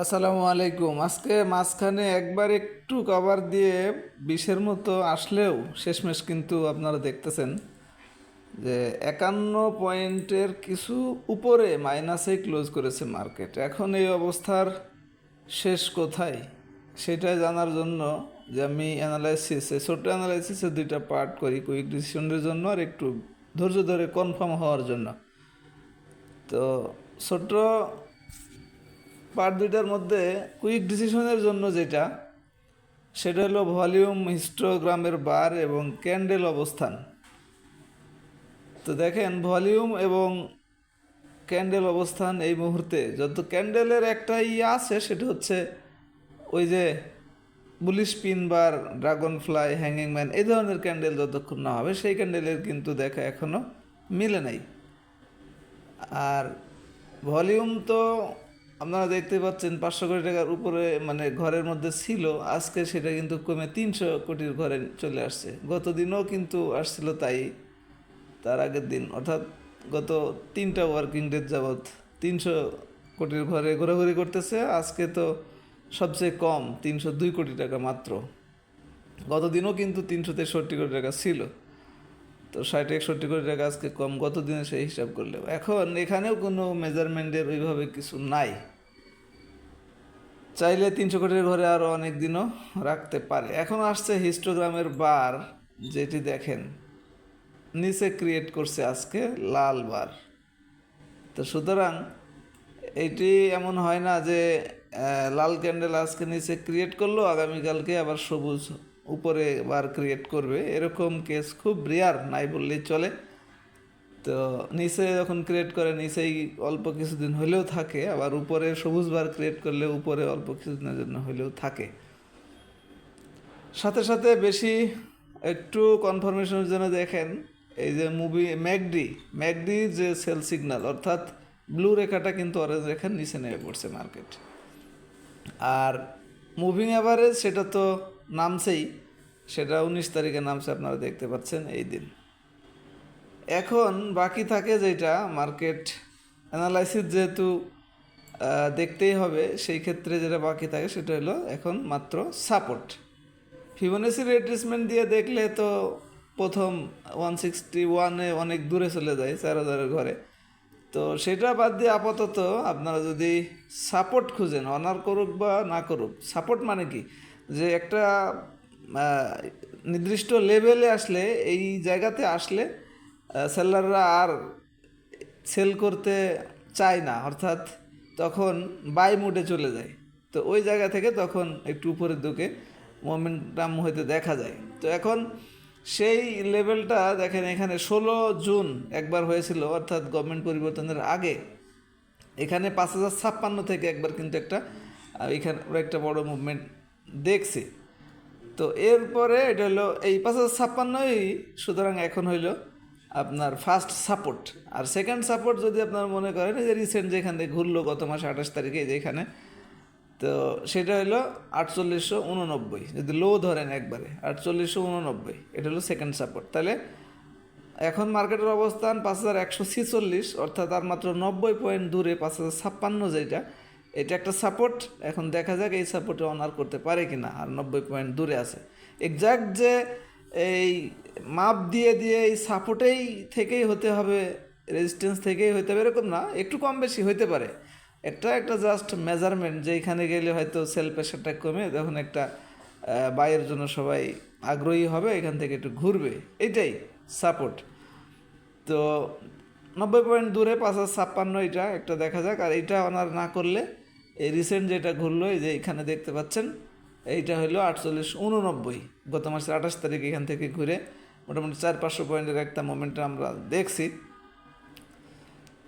আসসালামু আলাইকুম। আজকে মাঝখানে একবার একটু কভার দিয়ে বিশের মতো আসলেও শেষমেশ কিন্তু আপনারা দেখতেছেন যে একান্ন পয়েন্টের কিছু উপরে মাইনাসে ক্লোজ করেছে মার্কেট এখন এই অবস্থার শেষ কোথায়? সেটা জানার জন্য যে আমি অ্যানালাইসিসে ছোট্ট অ্যানালাইসিসে দুইটা পার্ট করি কুইক ডিসিশনের জন্য আর একটু ধৈর্য ধরে কনফার্ম হওয়ার জন্য। তো ছোট্ট পার্ট দুইটার মধ্যে কুইক ডিসিশনের জন্য যেটা, সেটা হলো ভলিউম হিস্টোগ্রামের বার এবং ক্যান্ডেল অবস্থান। তো দেখেন ভলিউম এবং ক্যান্ডেল অবস্থান এই মুহূর্তে, যত ক্যান্ডেলের একটা ইয়ে আছে, সেটা হচ্ছে ওই যে bullish pin bar dragonfly hanging man এই ধরনের ক্যান্ডেল যতক্ষণ না হবে, সেই ক্যান্ডেলের কিন্তু দেখা এখনও মিলে নাই। আর ভলিউম তো আপনারা দেখতে পাচ্ছেন পাঁচশো কোটি টাকার উপরে মানে ঘরের মধ্যে ছিল। আজকে সেটা কিন্তু কমে তিনশো কোটির ঘরে চলে আসছে। গত দিনও কিন্তু আসছিল তাই, তার আগের দিন। অর্থাৎ গত তিনটা ওয়ার্কিং ডেজ যাবৎ তিনশো কোটির ঘরে ঘোরাঘুরি করতেছে। আজকে তো সবচেয়ে কম, তিনশো দুই কোটি টাকা মাত্র। গত দিনও কিন্তু তিনশো তেষট্টি কোটি টাকা ছিল। তো ষাট, একষট্টি কোটি টাকা আজকে কম গত দিনে সেই হিসাব করলেও এখন এখানেও কোনো মেজারমেন্টের ওইভাবে কিছু নাই। চাইলে তিনশো কোটির ঘরে আরও অনেক দিনও রাখতে পারে। এখন আসছে হিস্টোগ্রামের বার, যেটি দেখেন, নিচে ক্রিয়েট করছে আজকে লাল বার। তো সুতরাং এইটি এমন হয় না যে লাল ক্যান্ডেল আজকে নিচে ক্রিয়েট করল, আগামীকালকে আবার সবুজ উপরে বার ক্রিয়েট করবে। এরকম কেস খুব রেয়ার নাই বললেই চলে। তো নিচে যখন ক্রিয়েট করে, নিচেই অল্প কিছুদিন হলেও থাকে। আবার উপরে সবুজ বার ক্রিয়েট করলে উপরে অল্প কিছুদিনের জন্য হলেও থাকে। সাথে সাথে বেশি একটু কনফার্মেশনের জন্য দেখেন, এই যে মুভি ম্যাকডি ম্যাকডি যে সেল সিগন্যাল অর্থাৎ ব্লু রেখাটা কিন্তু অরেঞ্জ রেখার নিচে নেমে পড়ছে মার্কেট আর মুভিং অ্যাভারেজ সেটা তো নামছেই। সেটা উনিশ তারিখে নামছে, আপনারা দেখতে পাচ্ছেন এই দিন। এখন বাকি থাকে যেটা মার্কেট অ্যানালাইসিস যেহেতু দেখতেই হবে, সেই ক্ষেত্রে যেটা বাকি থাকে সেটা হলো এখন মাত্র সাপোর্ট ফিবোনাসি রেট্রেসমেন্ট দিয়ে দেখলে তো প্রথম ওয়ান সিক্সটি ওয়ানে অনেক দূরে চলে যায়, চার হাজারের ঘরে। তো সেটা বাদ দিয়ে আপাতত আপনারা যদি সাপোর্ট খুঁজেন, অনার করুক বা না করুক সাপোর্ট মানে কি? যে একটা নির্দিষ্ট লেভেলে আসলে এই জায়গাতে আসলে সেলাররা আর সেল করতে চায় না। অর্থাৎ তখন বাই মুডে চলে যায়। তো ওই জায়গা থেকে তখন একটু উপরের দিকে মোমেন্টাম হইতে দেখা যায়। তো এখন সেই লেভেলটা দেখেন, এখানে ষোলো জুন একবার হয়েছিল, অর্থাৎ গভর্নমেন্ট পরিবর্তনের আগে। এখানে পাঁচ হাজার ছাপ্পান্ন থেকে একবার কিন্তু একটা এখানে একটা বড় মুভমেন্ট দেখছি। তো এরপরে এটা হলো এই পাঁচ হাজার ছাপ্পান্নই সুতরাং এখন হইল আপনার ফার্স্ট সাপোর্ট আর সেকেন্ড সাপোর্ট যদি আপনার মনে করেন যে রিসেন্ট যেখান থেকে ঘুরলো গত মাসে আঠাশ তারিখে যেখানে তো সেটা হলো আটচল্লিশশো উননব্বই। যদি লো ধরেন একবারে, আটচল্লিশশো উননব্বই, এটা হলো সেকেন্ড সাপোর্ট তাহলে এখন মার্কেটের অবস্থান পাঁচ হাজার একশো ছিচল্লিশ, অর্থাৎ আর মাত্র নব্বই পয়েন্ট দূরে পাঁচ হাজার ছাপ্পান্ন যেটা এটা একটা সাপোর্ট এখন দেখা যাক এই সাপোর্টে অনার করতে পারে কি না আর নব্বই পয়েন্ট দূরে আছে। এক্সাক্ট যে এই মাপ দিয়ে দিয়ে এই সাপোর্টেই থেকেই হতে হবে রেজিস্ট্যান্স থেকেই হতে হবে, এরকম না, একটু কম বেশি হইতে পারে। একটা একটা জাস্ট মেজারমেন্ট যে এখানে গেলে হয়তো সেল প্রেশারটা কমে, তখন একটা বাইয়ের জন্য সবাই আগ্রহী হবে, এখান থেকে একটু ঘুরবে, এটাই সাপোর্ট তো নব্বই পয়েন্ট দূরে পাঁচ হাজার ছাপ্পান্ন এটা একটা দেখা যাক, আর এইটা অনার না করলে এই রিসেন্ট যেটা ঘুরলো, এই যে এখানে দেখতে পাচ্ছেন, এইটা হলো আটচল্লিশ উননব্বই গত মাসের আঠাশ তারিখ এখান থেকে ঘুরে মোটামুটি চার পাঁচশো পয়েন্টের একটা মোমেন্ট আমরা দেখছি।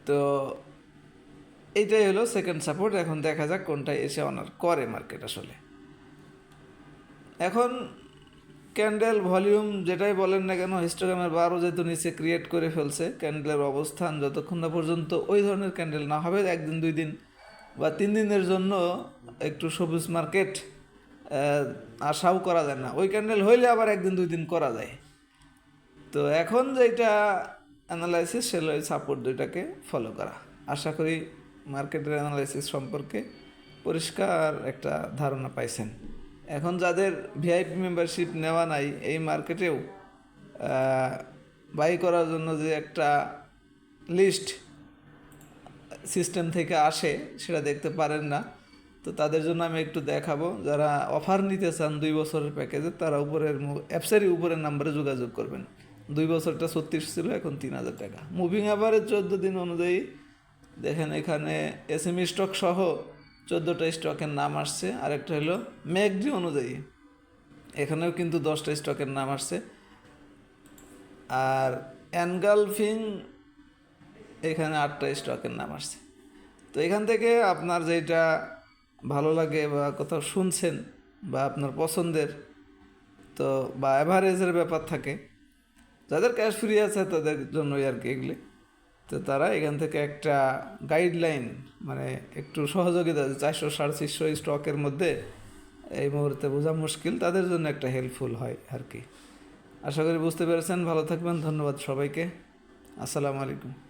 তো এইটাই হলো সেকেন্ড সাপোর্ট এখন দেখা যাক কোনটা এসে অনার করে মার্কেট আসলে। এখন ক্যান্ডেল ভলিউম যেটাই বলেন না কেন হিস্টোগ্রামের বারও যেহেতু নিচে ক্রিয়েট করে ফেলছে ক্যান্ডেলের অবস্থান যতক্ষণ না পর্যন্ত ওই ধরনের ক্যান্ডেল না হবে, একদিন দুই দিন বা তিন দিনের জন্য একটু সবুজ মার্কেট আশাও করা যায় না। ওই ক্যান্ডেল হইলে আবার একদিন, দুই দিন করা যায়। তো এখন যেটা অ্যানালাইসিস সেটা সাপোর্ট দুইটাকে ফলো করা। আশা করি মার্কেটের অ্যানালাইসিস সম্পর্কে পরিষ্কার একটা ধারণা পাইছেন। এখন যাদের ভিআইপি মেম্বারশিপ নেওয়া নাই, এই মার্কেটেও বাই করার জন্য যে একটা লিস্ট সিস্টেম থেকে আসে, সেটা দেখতে পারেন না। তো তাদের জন্য আমি একটু দেখাবো, যারা অফার নিতে চান দুই বছরের প্যাকেজে তারা উপরের অ্যাপসেরই উপরের নাম্বারে যোগাযোগ করবেন। দুই বছরটা ছত্রিশ ছিল, এখন তিন হাজার টাকা। মুভিং অ্যাভারেজ চোদ্দ দিন অনুযায়ী, দেখেন এখানে এসএমই স্টক সহ চোদ্দোটা স্টকের নাম আসছে। আরেকটা হলো ম্যাগডি অনুযায়ী, এখানেও কিন্তু দশটা স্টকের নাম আসছে। আর অ্যানগালফিং এখানে আটটা স্টকের নাম আসছে। তো এখান থেকে আপনার যেটা ভালো লাগে বা কোথাও শুনছেন বা আপনার পছন্দের, তো বা অ্যাভারেজের ব্যাপার থাকে, যাদের ক্যাশ ফ্রি আছে তাদের জন্যই আর কি এগুলি। তো তারা এখান থেকে একটা গাইডলাইন মানে একটু সহযোগিতা চারশো সাড়ে চারশো স্টকের মধ্যে এই মুহূর্তে বোঝা মুশকিল, তাদের জন্য একটা হেল্পফুল হয় আর কি। আশা করি বুঝতে পেরেছেন, ভালো থাকবেন, ধন্যবাদ সবাইকে। আসসালামু আলাইকুম।